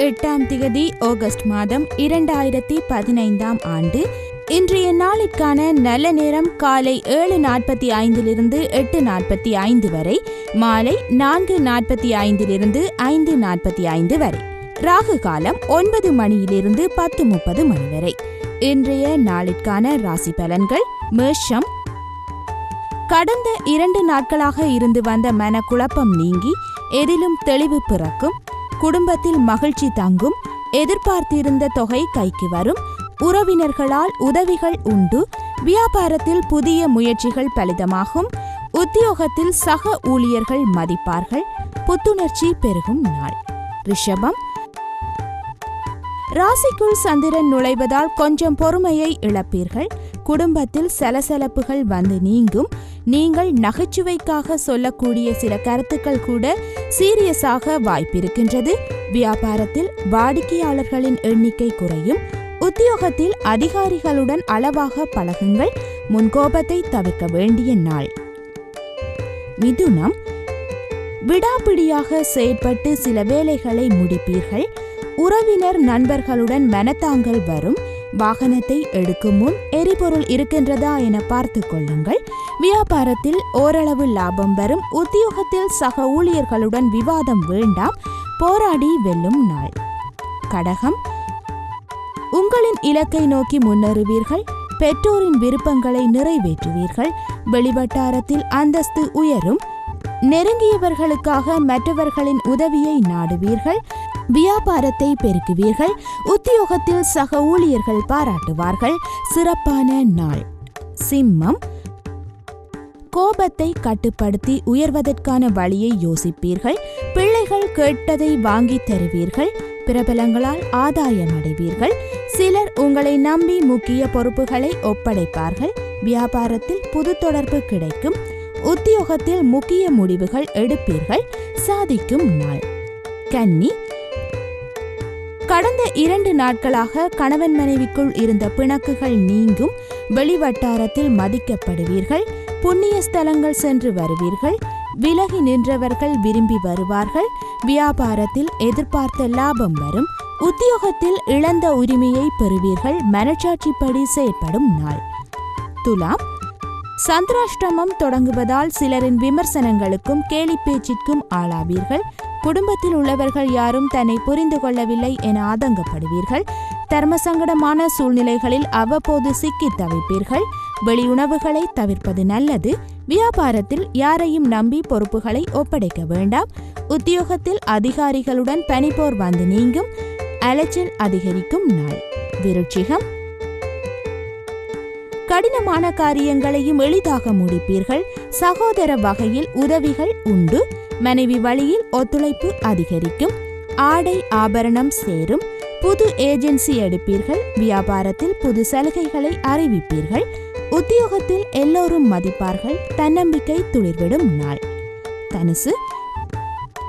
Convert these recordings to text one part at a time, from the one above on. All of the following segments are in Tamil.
எட்டாம் திகதி ஆகஸ்ட் மாதம் இரண்டாயிரத்தி பதினைந்தாம் ஆண்டு. இன்றைய நாளிற்கான நல்ல நேரம் காலை ஏழு நாற்பத்தி ஐந்திலிருந்து எட்டு நாற்பத்தி ஐந்து வரை மாலை நான்கு நாற்பத்தி ஐந்திலிருந்து ஐந்து நாற்பத்தி ஐந்து வரை. ராகு காலம் ஒன்பது மணியிலிருந்து பத்து முப்பது மணி வரை. இன்றைய நாளிற்கான ராசி பலன்கள் மேஷம். கடந்த இரண்டு நாட்களாக இருந்து வந்த மனக்குழப்பம் நீங்கி எதிலும் தெளிவு பிறக்கும். குடும்பத்தில் மகிழ்ச்சி தங்கும் எதிர்பார்த்திருந்த தொகை கைக்கு வரும் உறவினர்களால் உதவிகள் உண்டு வியாபாரத்தில் புதிய முயற்சிகள் பலிதமாகும் உத்தியோகத்தில் சக ஊழியர்கள் மதிப்பார்கள் புத்துணர்ச்சி பெருகும் நாள். ரிஷபம் ராசிக்குள் சந்திரன் நுழைவதால் கொஞ்சம் பொறுமையை இழப்பீர்கள். குடும்பத்தில் சலசலப்புகள் வந்து நீங்கும். நீங்கள் நகைச்சுவைக்காக சொல்லக்கூடிய சில கருத்துக்கள் கூட சீரியஸாக வாய்ப்பிருக்கின்றது. வியாபாரத்தில் வாடிக்கையாளர்களின் எண்ணிக்கை குறையும். உத்தியோகத்தில் அதிகாரிகளுடன் அளவாக பழகுங்கள். முன்கோபத்தை தவிர்க்க வேண்டிய நாள். மிதுனம். விடாப்பிடியாக செயற்பட்டு சில வேலைகளை முடிப்பீர்கள். உறவினர் நண்பர்களுடன் மனத்தாங்கள் வரும். வாகனத்தை எடுக்கும் முன் எரிபொருள் இருக்கின்றதா என பார்த்து கொள்ளுங்கள். வியாபாரத்தில் ஓரளவு லாபம் வரும். உத்தியோகத்தில் சக ஊழியர்களுடன் விவாதம் வேண்டாம். போராடி வெல்லும் நாள். கடகம். உங்களின் இலக்கை நோக்கி முன்னேறுவீர்கள். பெற்றோரின் விருப்பங்களை நிறைவேற்றுவீர்கள். வெளிவட்டாரத்தில் அந்தஸ்து உயரும். நெருங்கியவர்களுக்காக மற்றவர்களின் உதவியை நாடுவீர்கள். வியாபாரத்தை பெருக்குவீர்கள். உத்தியோகத்தில் சக ஊழியர்கள் பாராட்டுவார்கள். சிறப்பான நாள். சிம்மம். கோபத்தை கட்டுப்படுத்தி உயர்வதற்கான வழியை யோசிப்பீர்கள். பிள்ளைகள் கேட்டதை வாங்கி தருவீர்கள். பிரபலங்களால் ஆதாயம் அடைவீர்கள். சிலர் உங்களை நம்பி முக்கிய பொறுப்புகளை ஒப்படைப்பார்கள். வியாபாரத்தில் புது தொடர்பு கிடைக்கும். உத்தியோகத்தில் முக்கிய முடிவுகள் எடுப்பீர்கள். சாதிக்கும் நாள். கன்னி. கடந்த இரண்டு நாட்களாக கணவன் மனைவிக்குள் இருந்த பிணக்குகள் நீங்கும் வெளிவட்டாரத்தில் மதிக்கப்படுவீர்கள் புண்ணிய ஸ்தலங்கள் சென்று வருவீர்கள் விலகி நின்றவர்கள் விரும்பி வருவார்கள் வியாபாரத்தில் எதிர்பார்த்த லாபம் வரும் உத்தியோகத்தில் இழந்த உரிமையை பெறுவீர்கள் மனச்சாட்சிப்படி செயற்படும் நாள். துலாம் சந்திராஷ்டமம் தொடங்குவதால் சிலரின் விமர்சனங்களுக்கும் கேலி பேச்சிற்கும் ஆளாவீர்கள் குடும்பத்தில் உள்ளவர்கள் யாரும் தன்னை புரிந்து கொள்ளவில்லை என ஆதங்கப்படுவீர்கள். தர்மசங்கடமான சூழ்நிலைகளில் அவ்வப்போது சிக்கித் தவிப்பீர்கள். வெளியுணவுகளை தவிர்ப்பது நல்லது. வியாபாரத்தில் யாரையும் நம்பி பொறுப்புகளை ஒப்படைக்க வேண்டாம். உத்தியோகத்தில் அதிகாரிகளுடன் பனிப்போர் வந்து நீங்கும். அலைச்சல் அதிகரிக்கும் நாள். விருட்சிகம். கடினமான காரியங்களையும் எளிதாக முடிப்பீர்கள். சகோதர வகையில் உதவிகள் உண்டு. மனைவி வழியில் ஒத்துழைப்பு அதிகரிக்கும். ஆடை ஆபரணம் சேரும். புது ஏஜென்சி எடுப்பீர்கள். வியாபாரத்தில் புது சலுகைகளை அறிவிப்பீர்கள். உத்தியோகத்தில் எல்லோரும் மதிப்பார்கள். தன்னம்பிக்கை துளிர்விடும் நாள். தனுசு.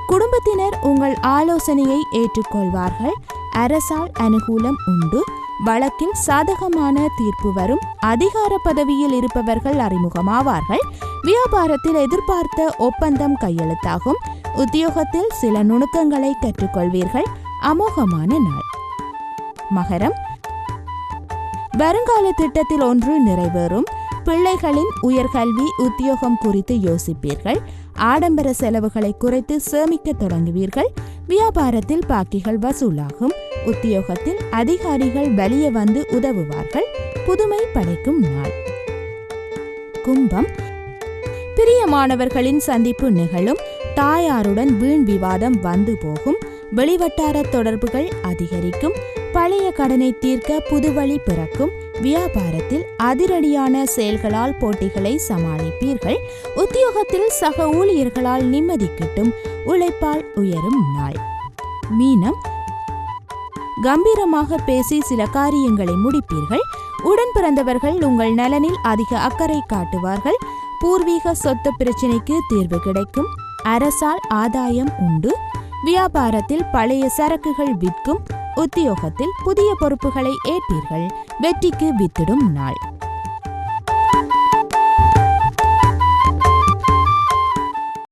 குடும்பத்தினர் உங்கள் ஆலோசனையை ஏற்றுக்கொள்வார்கள். அரசால் அனுகூலம் உண்டு. வழக்கில் சாதகமான தீர்ப்பு வரும். அதிகார பதவியில் இருப்பவர்கள் அறிமுகமாவார்கள். வியாபாரத்தில் எதிர்பார்த்த ஒப்பந்தம் கையெழுத்தாகும். உத்தியோகத்தில் சில நுணுக்கங்களை கற்றுக்கொள்வீர்கள். அமோகமான நாள். மகரம். வருங்கால திட்டத்தில் ஒன்று நிறைவேறும். பிள்ளைகளின் உயர்கல்வி உத்தியோகம் குறித்து யோசிப்பீர்கள். ஆடம்பர செலவுகளை குறைத்து சேமிக்க தொடங்குவீர்கள். வியாபாரத்தில் பாக்கிகள் வசூலாகும். உத்தியோகத்தில் அதிகாரிகள் வெளியே வந்து உதவுவார்கள். புதுமை படைக்கும் நாள். கும்பம். பிரியமானவர்களின் சந்திப்பு நிகழும். தாயாருடன் வீண் விவாதம் வந்து போகும். வெளிவட்டார தொடர்புகள் அதிகரிக்கும். பழைய கடனை தீர்க்க புதுவழி பிறக்கும். வியாபாரத்தில் அதிரடியான செயல்களால் போட்டிகளை சமாளிப்பீர்கள். உத்தியோகத்தில் சக ஊழியர்களால் நிம்மதி கிட்டும். உழைப்பால் உயரும் நாள். மீனம் கம்பீரமாக பேசி சில காரியங்களை முடிப்பீர்கள். உடன் பிறந்தவர்கள் உங்கள் நலனில் அதிக அக்கறை காட்டுவார்கள். பூர்வீக சொத்து பிரச்சினைக்கு தீர்வு கிடைக்கும். அரசால் ஆதாயம் உண்டு. வியாபாரத்தில் பழைய சரக்குகள் விற்கும். உத்தியோகத்தில் புதிய பொறுப்புகளை ஏற்பீர்கள். வெற்றிக்கு வித்திடும் நாள்.